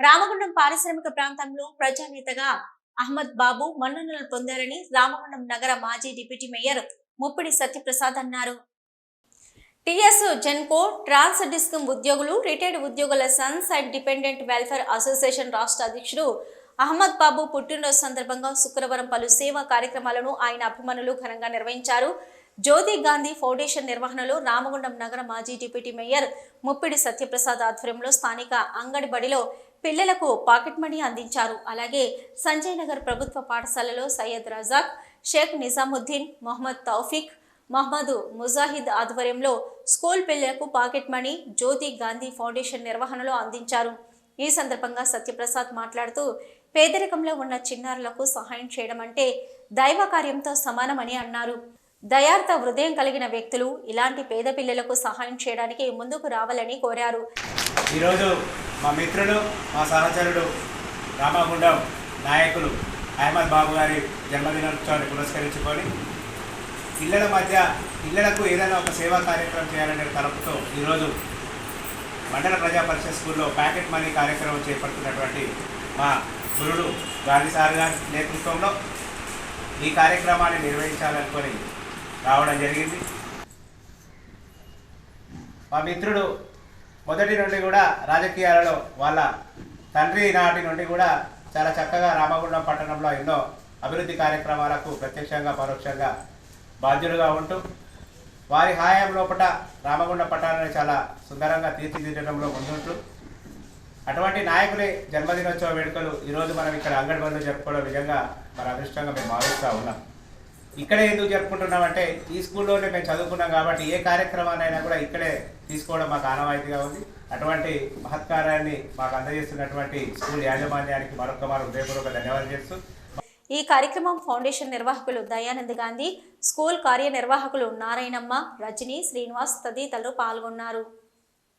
రామగుండం పారిశ్రామిక ప్రాంతంలో ప్రజానేతగా అహ్మద్ బాబు మన్ననలు పొందారని రామగుండం నగర మాజీ డిప్యూటీ మేయర్ ముప్పిడి సత్యప్రసాద్ అన్నారు. టిఎస్ జెన్కో ట్రాన్స్ డిస్కమ్ ఉద్యోగులు రిటైర్డ్ ఉద్యోగుల sons and dependent welfare association రాష్ట్ర అధ్యక్షుడు అహ్మద్ బాబు పుట్టినరోజు సందర్భంగా శుక్రవారం పలు సేవా కార్యక్రమాలను ఆయన అభిమానులు ఘనంగా నిర్వహించారు. జ్యోతి గాంధీ ఫౌండేషన్ నిర్వహణలో రామగుండం నగర మాజీ డిప్యూటీ మేయర్ ముప్పిడి సత్యప్రసాద్ ఆధ్వర్యంలో స్థానిక అంగడిబడిలో పిల్లలకు పాకెట్ మనీ అందించారు. అలాగే సంజయ్ నగర్ ప్రభుత్వ పాఠశాలలో సయ్యద్ రజాక్ షేక్ నిజాముద్దీన్ మొహమ్మద్ తౌఫిక్ మహమ్మద్ ముజాహిద్ ఆధ్వర్యంలో స్కూల్ పిల్లలకు pocket money Jyothi Gandhi foundation నిర్వహణలో అందించారు. ఈ సందర్భంగా సత్యప్రసాద్ మాట్లాడుతూ పేదరికంలో ఉన్న చిన్నారులకు సహాయం చేయడం అంటే దైవ కార్యంతో సమానమని అన్నారు. దయార్థ హృదయం కలిగిన వ్యక్తులు ఇలాంటి పేద పిల్లలకు సహాయం చేయడానికి ముందుకు రావాలని కోరారు. ఈరోజు మా మిత్రుడు మా సహచరుడు రామగుండం నాయకులు అహ్మద్ బాబు గారి జన్మదినోత్సవాన్ని పురస్కరించుకొని పిల్లల మధ్య పిల్లలకు ఏదైనా ఒక సేవా కార్యక్రమం చేయాలనే తరపుతో ఈరోజు మండల ప్రజా పరిషత్ స్కూల్లో ప్యాకెట్ మనీ కార్యక్రమం చేపడుతున్నటువంటి మా గురుడు గాంధీ సార్ గారి నేతృత్వంలో ఈ కార్యక్రమాన్ని నిర్వహించాలనుకొని రావడం జరిగింది. మా మిత్రుడు మొదటి నుండి కూడా రాజకీయాలలో వాళ్ళ తండ్రి నాటి నుండి కూడా చాలా చక్కగా రామగుండం పట్టణంలో ఎన్నో అభివృద్ధి కార్యక్రమాలకు ప్రత్యక్షంగా పరోక్షంగా బాధ్యులుగా ఉంటూ వారి హాయం లోపల రామగుండ పట్టణాన్ని చాలా సుందరంగా తీర్చిదిద్దడంలో ముందుంటూ అటువంటి నాయకులే జన్మదినోత్సవ వేడుకలు ఈరోజు మనం ఇక్కడ అంగడి బంధు జరుపుకోవడం నిజంగా మన అదృష్టంగా మేము భావిస్తూ ఉన్నాం. ఇక్కడే ఎందుకు జరుపుకుంటున్నామంటే ఈ స్కూల్లోనే మేము చదువుకున్నాం కాబట్టి ఏ కార్యక్రమాన్నైనా కూడా ఇక్కడే తీసుకోవడం మాకు ఆనవాయితీగా ఉంది. అటువంటి మహత్కారాన్ని మాకు అందజేస్తున్నటువంటి స్కూల్ యాజమాన్యానికి మరొక మారు హృదయపూర్వక ధన్యవాదాలు చేస్తూ ఈ కార్యక్రమం ఫౌండేషన్ నిర్వాహకులు దయానంద్ గాంధీ స్కూల్ కార్యనిర్వాహకులు నారాయణమ్మ రజని శ్రీనివాస్ తదితరులు పాల్గొన్నారు.